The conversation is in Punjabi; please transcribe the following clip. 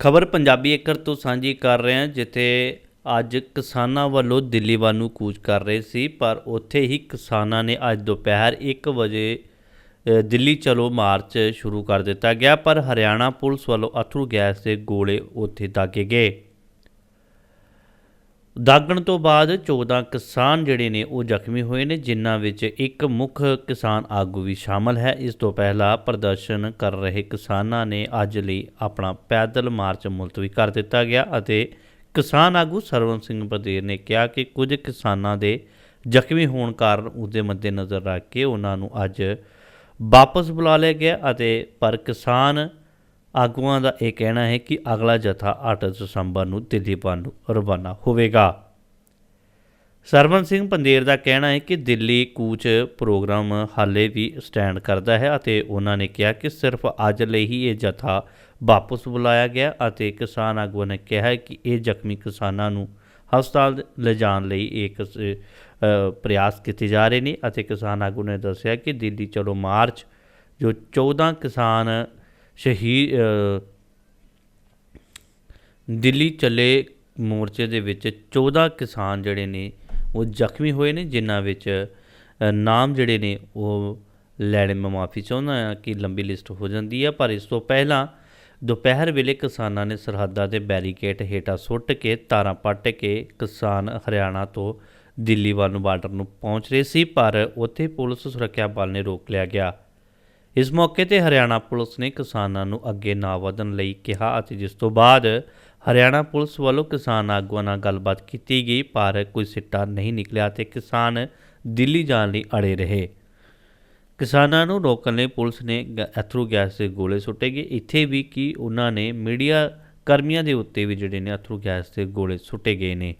ਖਬਰ ਪੰਜਾਬੀ ਏਕਰ ਤੋਂ ਸਾਂਝੀ ਕਰ ਰਹੇ ਹਾਂ, ਜਿੱਥੇ ਅੱਜ ਕਿਸਾਨਾਂ ਵੱਲੋਂ ਦਿੱਲੀ ਵੱਲ ਨੂੰ ਕੂਚ ਕਰ ਰਹੇ ਸੀ, ਪਰ ਉੱਥੇ ਹੀ ਕਿਸਾਨਾਂ ਨੇ ਅੱਜ ਦੁਪਹਿਰ 1 ਵਜੇ ਦਿੱਲੀ ਚਲੋ ਮਾਰਚ ਸ਼ੁਰੂ ਕਰ ਦਿੱਤਾ ਗਿਆ, ਪਰ ਹਰਿਆਣਾ ਪੁਲਿਸ ਵੱਲੋਂ ਅਥਰੂ ਗੈਸ ਦੇ ਗੋਲੇ ਉੱਥੇ ਦਾਗੇ ਗਏ। ਦਾਗਣ ਤੋਂ ਬਾਅਦ 14 ਕਿਸਾਨ ਜਿਹੜੇ ਨੇ ਉਹ ਜ਼ਖਮੀ ਹੋਏ ਨੇ, ਜਿਨ੍ਹਾਂ ਵਿੱਚ ਇੱਕ ਮੁੱਖ ਕਿਸਾਨ ਆਗੂ ਵੀ ਸ਼ਾਮਲ ਹੈ। ਇਸ ਤੋਂ ਪਹਿਲਾਂ ਪ੍ਰਦਰਸ਼ਨ ਕਰ ਰਹੇ ਕਿਸਾਨਾਂ ਨੇ ਅੱਜ ਲਈ ਆਪਣਾ ਪੈਦਲ ਮਾਰਚ ਮੁਲਤਵੀ ਕਰ ਦਿੱਤਾ ਗਿਆ ਅਤੇ ਕਿਸਾਨ ਆਗੂ ਸਰਵਨ ਸਿੰਘ ਬਦੇਰ ਨੇ ਕਿਹਾ ਕਿ ਕੁਝ ਕਿਸਾਨਾਂ ਦੇ ਜ਼ਖਮੀ ਹੋਣ ਕਾਰਨ ਉਸਦੇ ਮੱਦੇਨਜ਼ਰ ਰੱਖ ਕੇ ਉਹਨਾਂ ਨੂੰ ਅੱਜ ਵਾਪਸ ਬੁਲਾ ਲਿਆ ਗਿਆ ਅਤੇ ਪਰ ਕਿਸਾਨ ਆਗੂਆਂ ਦਾ ਇਹ ਕਹਿਣਾ ਹੈ ਕਿ ਅਗਲਾ ਜਥਾ 8 ਦਸੰਬਰ ਨੂੰ ਦਿੱਲੀ ਵੱਲ ਨੂੰ ਰਵਾਨਾ ਹੋਵੇਗਾ। ਸਰਵਨ ਸਿੰਘ ਪੰਦੇਰ ਦਾ ਕਹਿਣਾ ਹੈ ਕਿ ਦਿੱਲੀ ਕੂਚ ਪ੍ਰੋਗਰਾਮ ਹਾਲੇ ਵੀ ਸਟੈਂਡ ਕਰਦਾ ਹੈ ਅਤੇ ਉਹਨਾਂ ਨੇ ਕਿਹਾ ਕਿ ਸਿਰਫ ਅੱਜ ਲਈ ਹੀ ਇਹ ਜਥਾ ਵਾਪਸ ਬੁਲਾਇਆ ਗਿਆ ਅਤੇ ਕਿਸਾਨ ਆਗੂਆਂ ਨੇ ਕਿਹਾ ਕਿ ਇਹ ਜ਼ਖਮੀ ਕਿਸਾਨਾਂ ਨੂੰ ਹਸਪਤਾਲ ਲਿਜਾਣ ਲਈ ਇੱਕ ਪ੍ਰਯਾਸ ਕੀਤੇ ਜਾ ਰਹੇ ਨੇ ਅਤੇ ਕਿਸਾਨ ਆਗੂ ਨੇ ਦੱਸਿਆ ਕਿ ਦਿੱਲੀ ਚਲੋ ਮਾਰਚ ਜੋ 14 ਕਿਸਾਨ ਸ਼ਹੀਦ ਦਿੱਲੀ ਚੱਲੇ ਮੋਰਚੇ ਦੇ ਵਿੱਚ 14 ਕਿਸਾਨ ਜਿਹੜੇ ਨੇ, ਉਹ ਜ਼ਖਮੀ ਹੋਏ ਨੇ, ਜਿਨ੍ਹਾਂ ਵਿੱਚ ਨਾਮ ਜਿਹੜੇ ਨੇ, ਉਹ ਲੈਣੇ ਮੈਂ ਮਾਫੀ ਚਾਹੁੰਦਾ ਹਾਂ ਕਿ ਲੰਬੀ ਲਿਸਟ ਹੋ ਜਾਂਦੀ ਹੈ ਪਰ ਇਸ ਤੋਂ ਪਹਿਲਾਂ ਦੁਪਹਿਰ ਵੇਲੇ ਕਿਸਾਨਾਂ ਨੇ ਸਰਹੱਦਾਂ ਦੇ ਬੈਰੀਕੇਡ ਹੇਠਾਂ ਸੁੱਟ ਕੇ, ਤਾਰਾਂ ਪੱਟ ਕੇ ਕਿਸਾਨ ਹਰਿਆਣਾ ਤੋਂ ਦਿੱਲੀ ਵੱਲ ਨੂੰ ਬਾਰਡਰ ਨੂੰ ਪਹੁੰਚ ਰਹੇ ਸੀ, ਪਰ ਉੱਥੇ ਪੁਲਿਸ ਸੁਰੱਖਿਆ ਬਲ ਨੇ ਰੋਕ ਲਿਆ ਗਿਆ। ਇਸ ਮੌਕੇ ਤੇ ਹਰਿਆਣਾ ਪੁਲਿਸ ਨੇ ਕਿਸਾਨਾਂ ਨੂੰ ਅੱਗੇ ਨਾ ਵਧਣ ਲਈ ਕਿਹਾ ਅਤੇ ਜਿਸ ਤੋਂ ਬਾਅਦ ਹਰਿਆਣਾ ਪੁਲਿਸ ਵੱਲੋਂ ਕਿਸਾਨ ਆਗੂਆਂ ਨਾਲ ਗੱਲਬਾਤ ਕੀਤੀ ਗਈ, ਪਰ ਕੋਈ ਸਿੱਟਾ ਨਹੀਂ ਨਿਕਲਿਆ ਤੇ ਕਿਸਾਨ ਦਿੱਲੀ ਜਾਣ ਲਈ ਅੜੇ ਰਹੇ। ਕਿਸਾਨਾਂ ਨੂੰ ਰੋਕਣ ਲਈ ਪੁਲਿਸ ਨੇ ਗ- ਗੈਸ ਦੇ ਗੋਲੇ ਸੁੱਟੇ ਗਏ। ਇੱਥੇ ਵੀ ਕਿ ਉਹਨਾਂ ਨੇ ਮੀਡੀਆ ਕਰਮੀਆਂ ਦੇ ਉੱਤੇ ਵੀ ਜਿਹੜੇ ਨੇ ਅਥਰੂ ਗੈਸ ਦੇ ਗੋਲੇ ਸੁੱਟੇ ਗਏ ਨੇ।